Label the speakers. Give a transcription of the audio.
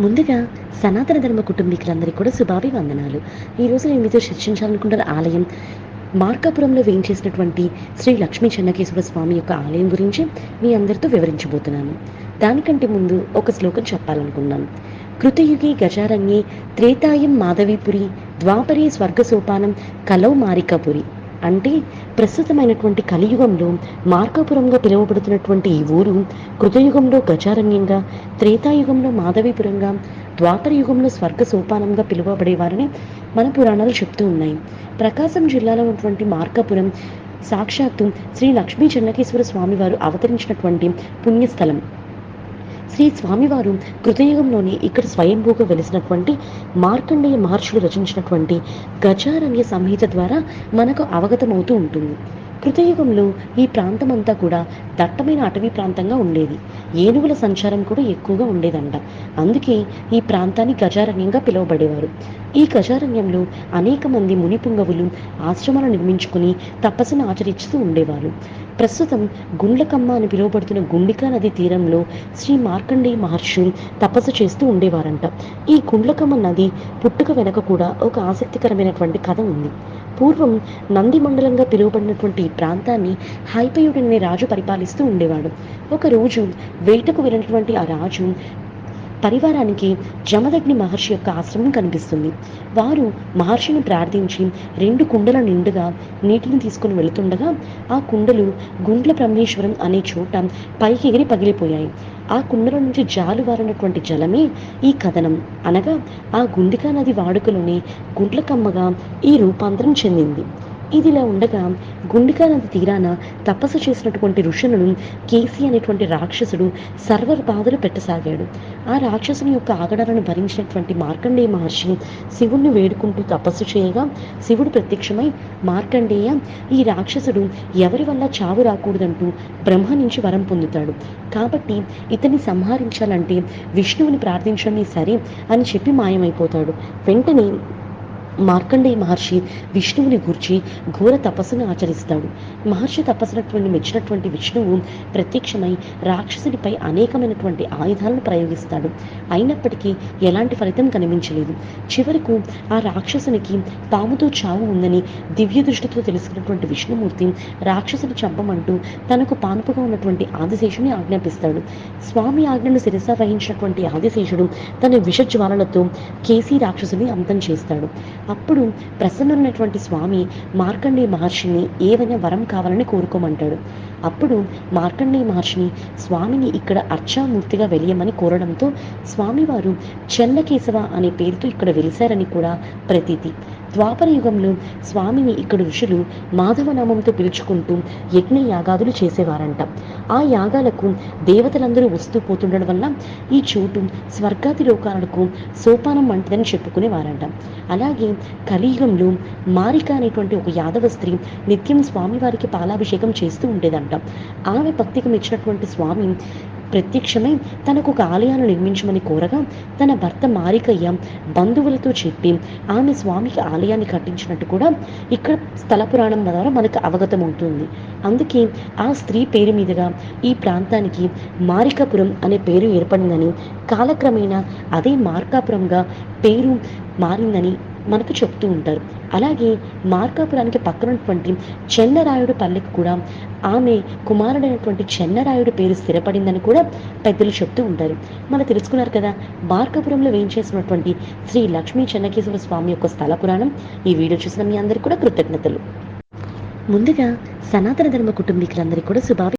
Speaker 1: ముందుగా సనాతన ధర్మ కుటుంబీకులందరికీ కూడా శుభాభివందనాలు. ఈరోజు నేను మీతో చర్చించాలనుకుంటున్న ఆలయం మార్కాపురంలో వేయించేసినటువంటి శ్రీ లక్ష్మీ చెన్నకేశ్వర స్వామి యొక్క ఆలయం గురించి మీ అందరితో వివరించబోతున్నాను. దానికంటే ముందు ఒక శ్లోకం చెప్పాలనుకున్నాను. కృతయుగి గజారణ్యే త్రేతాయం మాధవీపురి ద్వాపరే స్వర్గసోపానం కలౌ మారికాపురి. అంటే ప్రస్తుతమైనటువంటి కలియుగంలో మార్కాపురంగా పిలువబడుతున్నటువంటి ఈ ఊరు కృతయుగంలో గజారణ్యంగా త్రేతాయుగంలో మాధవీపురంగా ద్వాపర యుగంలో స్వర్గ సోపానంగా పిలువబడేవారని మన పురాణాలు చెప్తూ ఉన్నాయి. ప్రకాశం జిల్లాలో ఉన్నటువంటి మార్కాపురం సాక్షాత్తు శ్రీ లక్ష్మీ చెన్నకేశ్వర స్వామివారు అవతరించినటువంటి పుణ్యస్థలం. శ్రీ స్వామివారు కృతయుగంలోనే ఇక్కడ స్వయంభూగా వెలిసినటువంటి మార్కండేయ మహర్షులు రచించినటువంటి గజారణ్య సంహిత ద్వారా మనకు అవగతమవుతూ ఉంటుంది. కృతయుగంలో ఈ ప్రాంతం అంతా కూడా దట్టమైన అటవీ ప్రాంతంగా ఉండేది. ఏనుగుల సంచారం కూడా ఎక్కువగా ఉండేదంట. అందుకే ఈ ప్రాంతాన్ని గజారణ్యంగా పిలువబడేవారు. ఈ గజారణ్యంలో అనేక మంది మునిపుంగవులు ఆశ్రమాలు నిర్మించుకుని తపస్సును ఆచరిస్తూ ఉండేవారు. ప్రస్తుతం గుండ్లకమ్మ అని పిలువబడుతున్న గుండికా నది తీరంలో శ్రీ మార్కండేయ మహర్షి తపస్సు చేస్తూ ఉండేవారంట. ఈ గుండ్లకమ్మ నది పుట్టుక వెనక కూడా ఒక ఆసక్తికరమైనటువంటి కథ ఉంది. పూర్వం నంది మండలంగా పిలువబడినటువంటి ఈ ప్రాంతాన్ని హైపయుడనే రాజు పరిపాలిస్తూ ఉండేవాడు. ఒకరోజు వేటకు వెళ్ళినటువంటి ఆ రాజు పరివారానికి జమదగ్ని మహర్షి యొక్క ఆశ్రమం కనిపిస్తుంది. వారు మహర్షిని ప్రార్థించి రెండు కుండల నిండుగా నీటిని తీసుకుని వెళుతుండగా ఆ కుండలు గుండ్ల బ్రహ్మేశ్వరం అనే చోట పైకి ఎగిరి పగిలిపోయాయి. ఆ కుండల నుంచి జాలువారినటువంటి జలమే ఈ కథనం. అనగా ఆ గుండికా నది వాడుకలోని గుండ్లకమ్మగా ఈ రూపాంతరం చెందింది. ఇదిలా ఉండగా గుండికా నది తీరాన తపస్సు చేసినటువంటి ఋషులను కేసి అనేటువంటి రాక్షసుడు సర్వర్ బాధలు పెట్టసాగాడు. ఆ రాక్షసుని యొక్క ఆగడాలను భరించినటువంటి మార్కండేయ మహర్షి శివుణ్ణి వేడుకుంటూ తపస్సు చేయగా శివుడు ప్రత్యక్షమై మార్కండేయ ఈ రాక్షసుడు ఎవరి వల్ల చావు రాకూడదంటూ బ్రహ్మ నుంచి వరం పొందుతాడు. కాబట్టి ఇతన్ని సంహరించాలంటే విష్ణువుని ప్రార్థించడమే సరే అని చెప్పి మాయమైపోతాడు. వెంటనే మార్కండేయ మహర్షి విష్ణువుని గూర్చి ఘోర తపస్సును ఆచరిస్తాడు. మహర్షి తపస్సునటువంటి మెచ్చినటువంటి విష్ణువు ప్రత్యక్షమై రాక్షసునిపై అనేకమైనటువంటి ఆయుధాలను ప్రయోగిస్తాడు. అయినప్పటికీ ఎలాంటి ఫలితం కనిపించలేదు. చివరకు ఆ రాక్షసునికి పాముతో చావు ఉందని దివ్య దృష్టితో తెలుసుకున్నటువంటి విష్ణుమూర్తి రాక్షసుని చంపమంటూ తనకు పానుపుగా ఉన్నటువంటి ఆదిశేషుని ఆజ్ఞాపిస్తాడు. స్వామి ఆజ్ఞను శిరస వహించినటువంటి ఆదిశేషుడు తన విషజ్వాలలతో కేసీ రాక్షసుని అంతం చేస్తాడు. అప్పుడు ప్రసన్నున్నటువంటి స్వామి మార్కండేయ మహర్షిని ఏదైనా వరం కావాలని కోరుకోమంటాడు. అప్పుడు మార్కండేయ మహర్షిని స్వామిని ఇక్కడ అర్చామూర్తిగా వెలియమని కోరడంతో స్వామివారు చెల్లకేశవ అనే పేరుతో ఇక్కడ వెలిశారని కూడా ప్రతీతి. ద్వాపర యుగంలో స్వామిని ఇక్కడ ఋషులు మాధవనామంతో పిలుచుకుంటూ యజ్ఞ యాగాదులు చేసేవారంట. ఆ యాగాలకు దేవతలందరూ వస్తూ పోతుండడం వల్ల ఈ చోటు స్వర్గాది లోకాలకు సోపానం వంటిదని చెప్పుకునేవారంట. అలాగే కలియుగంలో మారిక అనేటువంటి ఒక యాదవ స్త్రీ నిత్యం స్వామివారికి పాలాభిషేకం చేస్తూ ఉండేదంట. ఆమె భక్తికి మెచ్చినటువంటి స్వామి ప్రత్యక్షమై తనకు ఒక ఆలయాన్ని నిర్మించమని కోరగా తన భర్త మారికయ్య బంధువులతో చెప్పి ఆమె స్వామికి ఆలయాన్ని కట్టించినట్టు కూడా ఇక్కడ స్థల పురాణం ద్వారా మనకు అవగతమవుతుంది అందుకే ఆ స్త్రీ పేరు మీదుగా ఈ ప్రాంతానికి మారికాపురం అనే పేరు ఏర్పడిందని కాలక్రమేణా అదే మార్కాపురంగా పేరు మారిందని మనకు చెప్తూ ఉంటారు. అలాగే మార్కాపురానికి పక్కనటువంటి చెన్నరాయుడు పల్లెకు కూడా ఆమె కుమారుడైనటువంటి చెన్నరాయుడు పేరు స్థిరపడిందని కూడా పెద్దలు చెప్తూ ఉంటారు. మనం తెలుసుకున్నారు కదా మార్కాపురంలో వేయించేసినటువంటి శ్రీ లక్ష్మీ చెన్నకేశ్వర స్వామి యొక్క స్థల పురాణం. ఈ వీడియో చూసిన మీ అందరికీ కూడా కృతజ్ఞతలు. ముందుగా సనాతన ధర్మ కుటుంబీకులందరికీ కూడా శుభాభి